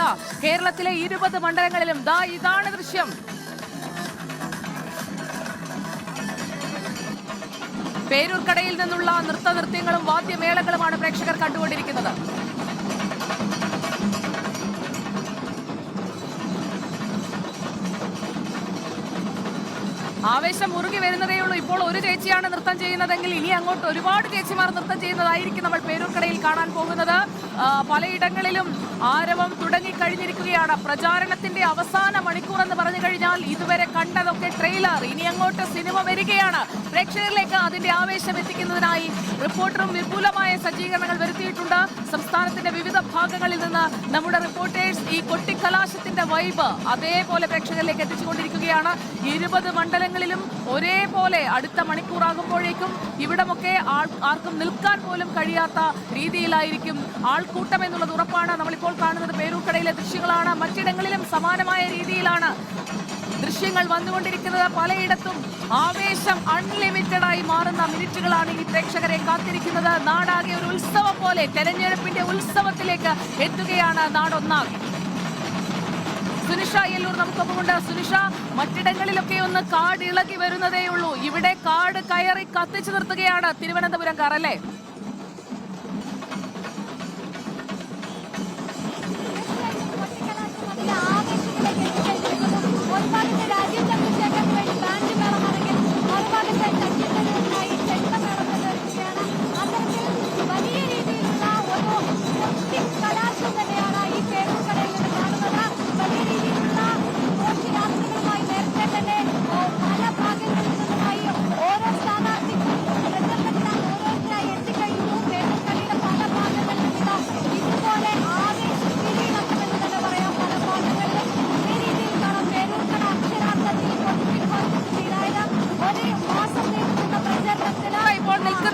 മാത്രമല്ല കേരളത്തിലെ ഇരുപത് മണ്ഡലങ്ങളിലും. ദാ ഇതാണ് ദൃശ്യം. പേരൂർക്കടയിൽ നിന്നുള്ള നൃത്ത നൃത്യങ്ങളും വാദ്യമേളങ്ങളുമാണ് പ്രേക്ഷകർ കണ്ടുകൊണ്ടിരിക്കുന്നത്. ആവേശം മുറുകി വരുന്നതേ ഉള്ളൂ. ഇപ്പോൾ ഒരു ചേച്ചിയാണ് നൃത്തം ചെയ്യുന്നതെങ്കിൽ ഇനി അങ്ങോട്ട് ഒരുപാട് ചേച്ചിമാർ നൃത്തം ചെയ്യുന്നതായിരിക്കും നമ്മൾ പേരൂർക്കടയിൽ കാണാൻ പോകുന്നത്. പലയിടങ്ങളിലും ആരവം തുടങ്ങിക്കഴിഞ്ഞിരിക്കുകയാണ്. പ്രചാരണത്തിന്റെ അവസാന മണിക്കൂർ എന്ന് പറഞ്ഞു കഴിഞ്ഞാൽ ഇതുവരെ കണ്ടതൊക്കെ ട്രെയിലർ ഇനി അങ്ങോട്ട് സിനിമ വരികയാണ്. പ്രേക്ഷകരിലേക്ക് അതിന്റെ ആവേശം എത്തിക്കുന്നതിനായി റിപ്പോർട്ടറും വിപുലമായ സജ്ജീകരണങ്ങൾ വരുത്തിയിട്ടുണ്ട്. സംസ്ഥാനത്തിന്റെ വിവിധ ഭാഗങ്ങളിൽ നിന്ന് നമ്മുടെ റിപ്പോർട്ടേഴ്സ് ഈ കൊട്ടിക്കലാശത്തിന്റെ വൈബ് അതേപോലെ പ്രേക്ഷകരിലേക്ക് എത്തിച്ചുകൊണ്ടിരിക്കുകയാണ്. ഇരുപത് മണ്ഡലങ്ങളിലും ഒരേപോലെ അടുത്ത മണിക്കൂറാകുമ്പോഴേക്കും ഇവിടമൊക്കെ ആർക്കും നിൽക്കാൻ പോലും കഴിയാത്ത രീതിയിലായിരിക്കും ആൾക്കൂട്ടം എന്നുള്ളത് ഉറപ്പാണ്. നമ്മളിപ്പോൾ കാണുന്നത് പേരൂർക്കടയിലെ ദൃശ്യങ്ങളാണ്. മറ്റിടങ്ങളിലും സമാനമായ രീതിയിലാണ് ദൃശ്യങ്ങൾ വന്നുകൊണ്ടിരിക്കുന്നത് പലയിടത്തും. ആവേശം അൺലിമിറ്റഡ് ആയി മാറുന്ന മിനിറ്റുകളാണ് ഈ പ്രേക്ഷകരെ കാത്തിരിക്കുന്നത്. നാടാകെ ഒരു ഉത്സവം പോലെ തെരഞ്ഞെടുപ്പിന്റെ ഉത്സവത്തിലേക്ക് എത്തുകയാണ് നാടൊന്നാകെ. സുനിഷ അയ്യല്ലൂർ നമുക്കൊപ്പമുണ്ട്. സുനിഷ മറ്റിടങ്ങളിലൊക്കെ ഒന്ന് കാട് ഇളകി വരുന്നതേ ഉള്ളൂ ഇവിടെ കാട് കയറി കത്തിച്ചു നിർത്തുകയാണ് തിരുവനന്തപുരം കാർ അല്ലേ?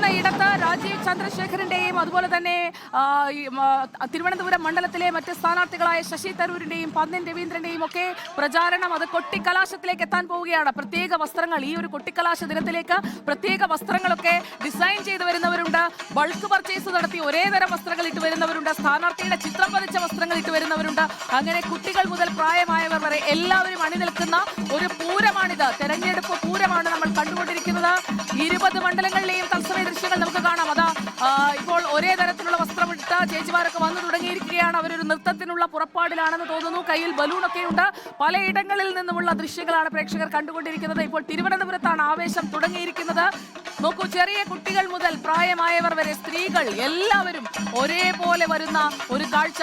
നിൽക്കുന്ന ഇടത്ത് രാജീവ് ചന്ദ്രശേഖരന്റെയും അതുപോലെ തന്നെ തിരുവനന്തപുരം മണ്ഡലത്തിലെ മറ്റ് സ്ഥാനാർത്ഥികളായ ശശി തരൂരിന്റെയും പന്നിൻ രവീന്ദ്രന്റെയും ഒക്കെ പ്രചാരണം അത് കൊട്ടിക്കലാശത്തിലേക്ക് എത്താൻ പോവുകയാണ്. പ്രത്യേക വസ്ത്രങ്ങൾ ഈ ഒരു കൊട്ടിക്കലാശ ദിനത്തിലേക്ക് പ്രത്യേക വസ്ത്രങ്ങളൊക്കെ ഡിസൈൻ ചെയ്ത് വരുന്നവരുണ്ട്. ബൾക്ക് പർച്ചേസ് നടത്തി ഒരേ തരം വസ്ത്രങ്ങൾ ഇട്ട് വരുന്നവരുണ്ട്. സ്ഥാനാർത്ഥിയുടെ ചിത്രം പതിച്ച വസ്ത്രങ്ങൾ ഇട്ട് വരുന്നവരുണ്ട്. അങ്ങനെ കുട്ടികൾ മുതൽ പ്രായമായവർ വരെ എല്ലാവരും അണിനിൽക്കുന്ന ഒരു പൂരമാണിത്. തെരഞ്ഞെടുപ്പ് പൂരമാണ് നമ്മൾ കണ്ടുകൊണ്ടിരിക്കുന്നത്. ഇരുപത് ഒരേ തരത്തിലുള്ള വസ്ത്രമിട്ട ചേച്ചിമാരൊക്കെ വന്നു തുടങ്ങിയിരിക്കുകയാണ്. അവരൊരു നൃത്തത്തിനുള്ള പുറപ്പാടിലാണെന്ന് തോന്നുന്നു. കയ്യിൽ ബലൂണൊക്കെ ഉണ്ട്. പലയിടങ്ങളിൽ നിന്നുമുള്ള ദൃശ്യങ്ങളാണ് പ്രേക്ഷകർ കണ്ടുകൊണ്ടിരിക്കുന്നത്. ഇപ്പോൾ തിരുവനന്തപുരത്താണ് ആവേശം തുടങ്ങിയിരിക്കുന്നത്. നോക്കൂ ചെറിയ കുട്ടികൾ മുതൽ പ്രായമായവർ വരെ സ്ത്രീകൾ എല്ലാവരും ഒരേപോലെ വരുന്ന ഒരു കാഴ്ച.